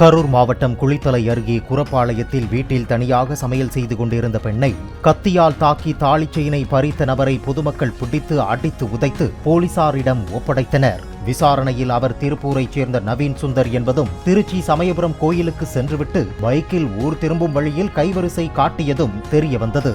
கரூர் மாவட்டம் குளித்தலை அருகே குரப்பாளையத்தில் வீட்டில் தனியாக சமையல் செய்து கொண்டிருந்த பெண்ணை கத்தியால் தாக்கி தாளிச்செயினை பறித்த நபரை பொதுமக்கள் பிடித்து அடித்து உதைத்து போலீசாரிடம் ஒப்படைத்தனர். விசாரணையில் அவர் திருப்பூரைச் சேர்ந்த நவீன் சுந்தர் என்பதும் திருச்சி சமயபுரம் கோயிலுக்கு சென்றுவிட்டு பைக்கில் ஊர் திரும்பும் வழியில் கைவரிசை காட்டியதும் தெரியவந்தது.